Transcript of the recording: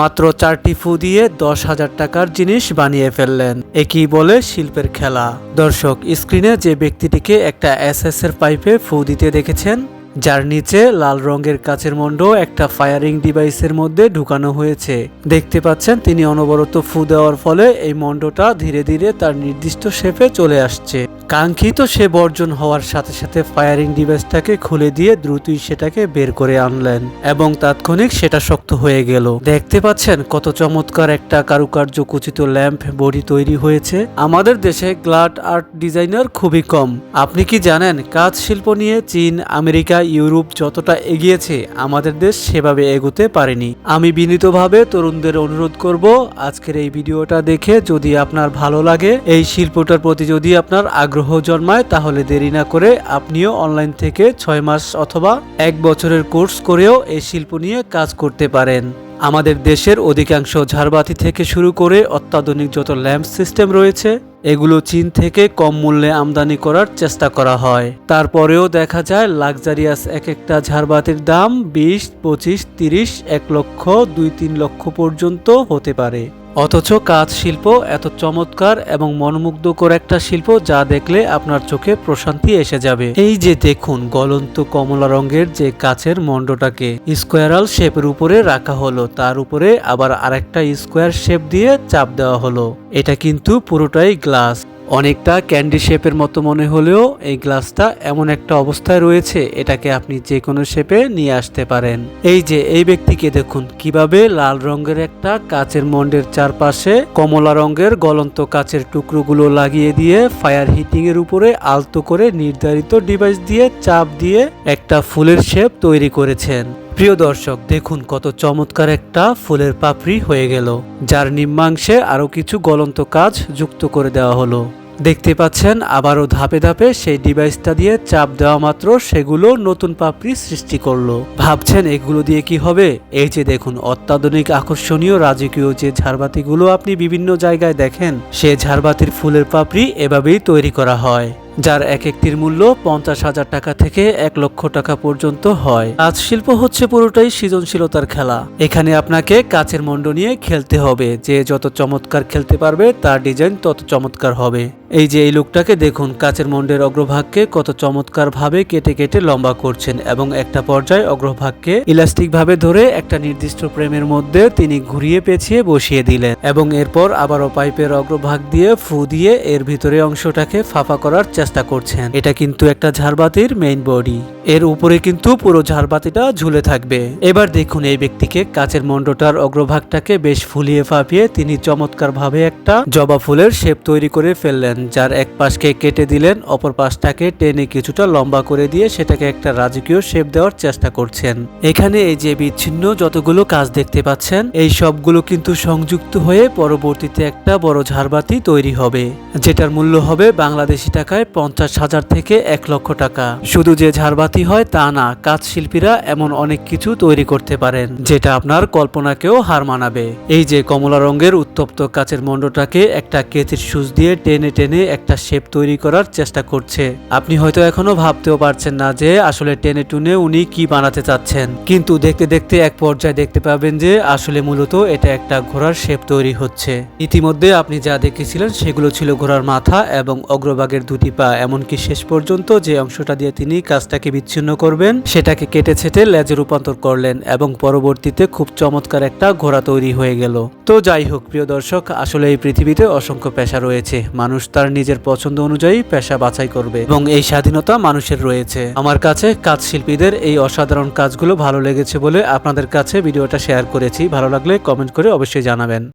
মাত্র চারটি ফু দিয়ে দশ হাজার টাকার জিনিস বানিয়ে ফেললেন। একই বলে শিল্পের খেলা। দর্শক, স্ক্রিনে যে ব্যক্তিটিকে একটা এস এস এর পাইপে ফু দিতে দেখেছেন, যার নিচে লাল রঙের কাচের মণ্ড একটা ফায়ারিং ডিভাইসের মধ্যে ঢুকানো হয়েছে। দেখতে পাচ্ছেন, তিনি অনবরত ফু দেওয়ার ফলে এই মণ্ডটা ধীরে ধীরে তার নির্দিষ্ট শেপে চলে আসছে। কাঙ্ক্ষিত সে বর্জন হওয়ার সাথে সাথে ফায়ারিং ডিভাইসটাকে খুলে দিয়ে দ্রুতই সেটাকে বের করে আনলেন এবং তাৎক্ষণিক সেটা শক্ত হয়ে গেল। দেখতে পাচ্ছেন কত চমৎকার একটা কারুকার্য কুচিত ল্যাম্প বডি তৈরি হয়েছে। আমাদের দেশে গ্লাড আর্ট ডিজাইনার খুবই কম। আপনি কি জানেন কাজ শিল্প নিয়ে চীন, আমেরিকা, ইউরোপ যতটা এগিয়েছে, আমাদের দেশ সেভাবে এগোতে পারেনি। আমি বিনীতভাবে তরুণদের অনুরোধ করব, আজকের এই ভিডিওটা দেখে যদি আপনার ভালো লাগে, এই শিল্পটার প্রতি যদি আপনার আগ্রহ জন্মায়, তাহলে দেরি না করে আপনিও অনলাইন থেকে ছয় মাস অথবা এক বছরের কোর্স করেও এই শিল্প নিয়ে কাজ করতে পারেন। আমাদের দেশের অধিকাংশ ঝাড়বাতি থেকে শুরু করে অত্যাধুনিক যত ল্যাম্প সিস্টেম রয়েছে, এগুলো চীন থেকে কম মূল্যে আমদানি করার চেষ্টা করা হয়। তারপরেও দেখা যায় লাক্সারিয়াস এক একটা ঝাড়বাতির দাম বিশ, পঁচিশ, তিরিশ, এক লক্ষ, দুই, তিন লক্ষ পর্যন্ত হতে পারে। অথচ কাজ শিল্প এত চমৎকার এবং মনমুগ্ধকর একটা শিল্প যা দেখলে আপনার চোখে প্রশান্তি এসে যাবে। এই যে দেখুন গলন্ত কমলা রঙের যে কাচের মণ্ডটাকে। স্কোয়ারাল শেপের উপরে রাখা হলো, তার উপরে আবার আরেকটা স্কোয়ার শেপ দিয়ে চাপ দেওয়া হলো। এটা কিন্তু পুরোটাই গ্লাস। অনেকটা ক্যান্ডি শেপের মতো মনে হলেও এই গ্লাসটা এমন একটা অবস্থায় রয়েছে, এটাকে আপনি যে কোনো শেপে নিয়ে আসতে পারেন। এই যে, এই ব্যক্তিকে দেখুন, কীভাবে লাল রঙের একটা কাচের মন্ডের চারপাশে কমলা রঙের গলন্ত কাচের টুকরোগুলো লাগিয়ে দিয়ে ফায়ার হিটিং এর উপরে আলতো করে নির্ধারিত ডিভাইস দিয়ে চাপ দিয়ে একটা ফুলের শেপ তৈরি করেছেন। প্রিয় দর্শক, দেখুন কত চমৎকার একটা ফুলের পাপড়ি হয়ে গেল, যার নিম্নাংশে আরও কিছু গলন্ত কাজ যুক্ত করে দেওয়া হলো। দেখতে পাচ্ছেন, আবারও ধাপে ধাপে সেই ডিভাইসটা দিয়ে চাপ দেওয়া মাত্র সেগুলো নতুন পাপড়ি সৃষ্টি করল। ভাবছেন, এগুলো দিয়ে কি হবে? এই যে দেখুন, অত্যাধুনিক আকর্ষণীয় রাজকীয় যে ঝাড়বাতিগুলো আপনি বিভিন্ন জায়গায় দেখেন, সে ঝাড়বাতির ফুলের পাপড়ি এভাবেই তৈরি করা হয়। যার এক একটির মূল্য পঞ্চাশ হাজার টাকা থেকে এক লক্ষ টাকা পর্যন্ত হয়। কাজ শিল্প হচ্ছে পুরোটাই সৃজনশীলতার খেলা। এখানে আপনাকে কাচের মন্ড নিয়ে খেলতে হবে। যে যত চমৎকার খেলতে পারবে, তার ডিজাইন তত চমৎকার হবে। এই যে এই লোকটাকে দেখুন, কাচের মন্ডের অগ্রভাগকে কত চমৎকার ভাবে কেটে কেটে লম্বা করছেন এবং একটা পর্যায়ে অগ্রভাগকে ইলাস্টিক ভাবে ধরে একটা নির্দিষ্ট প্রেমের মধ্যে তিনি ঘুরিয়ে পেঁচিয়ে বসিয়ে দিলেন এবং এরপর আবারও পাইপের অগ্রভাগ দিয়ে ফু দিয়ে এর ভিতরে অংশটাকে ফাঁপা করার চেষ্টা করছেন। এটা কিন্তু একটা ঝাড়বাতির মেইন বডি এর উপরে কিন্তু পুরো ঝাড়বাতিটা ঝুলে থাকবে। এবার দেখুন এই ব্যক্তিকে কাচের মন্ডটার অগ্রভাগটাকে বেশ ফুলিয়ে ফাঁপিয়ে তিনি চমৎকার ভাবে একটা জবা ফুলের শেপ তৈরি করে ফেললেন। যার এক পাশকে কেটে দিলেন, অপর পাশটাকে টেনে কিছুটা লম্বা করে দিয়ে সেটাকে একটা রাজকীয় শেপ দেওয়ার চেষ্টা করছেন। এখানে এই যে বিচ্ছিন্ন যতগুলো কাজ দেখতে পাচ্ছেন, এই সবগুলো কিন্তু সংযুক্ত হয়ে পরবর্তীতে একটা বড় ঝাড়বাতি তৈরি হবে, যেটার মূল্য হবে বাংলাদেশি টাকায় পঞ্চাশ হাজার থেকে এক লক্ষ টাকা। শুধু যে ঝাড়বাতি হয় তা না, কাজ শিল্পীরা এমন অনেক কিছু তৈরি করতে পারেন, যেটা আপনার কল্পনাকেও হার মানাবে। এই যে কমলা রঙের উত্তপ্ত কাচের মণ্ডটাকে একটা কেচির সুচ দিয়ে টেনে টেনে একটা শেপ তৈরি করার চেষ্টা করছে। আপনি হয়তো এখনও ভাবতেও পারছেন না যে আসলে টেনে টুনে উনি কি বানাতে চাচ্ছেন। কিন্তু দেখতে দেখতে এক পর্যায়ে দেখতে পাবেন যে আসলে মূলত এটা একটা ঘোড়ার শেপ তৈরি হচ্ছে। ইতিমধ্যে আপনি যা দেখেছিলেন সেগুলো ছিল ঘোড়ার মাথা এবং অগ্রভাগের দুটি পা। এমনকি শেষ পর্যন্ত যে অংশটা দিয়ে তিনি কাজটাকে বিচ্ছিন্ন করবেন, সেটাকে কেটে ছেটে লেজে রূপান্তর করলেন এবং পরবর্তীতে খুব চমৎকার একটা ঘোড়া তৈরি হয়ে গেল। তো যাই হোক, প্রিয় দর্শক, আসলে এই পৃথিবীতে অসংখ্য পেশা রয়েছে। মানুষ তার নিজের পছন্দ অনুযায়ী পেশা বাছাই করবে এবং এই স্বাধীনতা মানুষের রয়েছে। আমার কাছে কাজ শিল্পীদের এই অসাধারণ কাজগুলো ভালো লেগেছে বলে আপনাদের কাছে ভিডিওটা শেয়ার করেছি। ভালো লাগলে কমেন্ট করে অবশ্যই জানাবেন।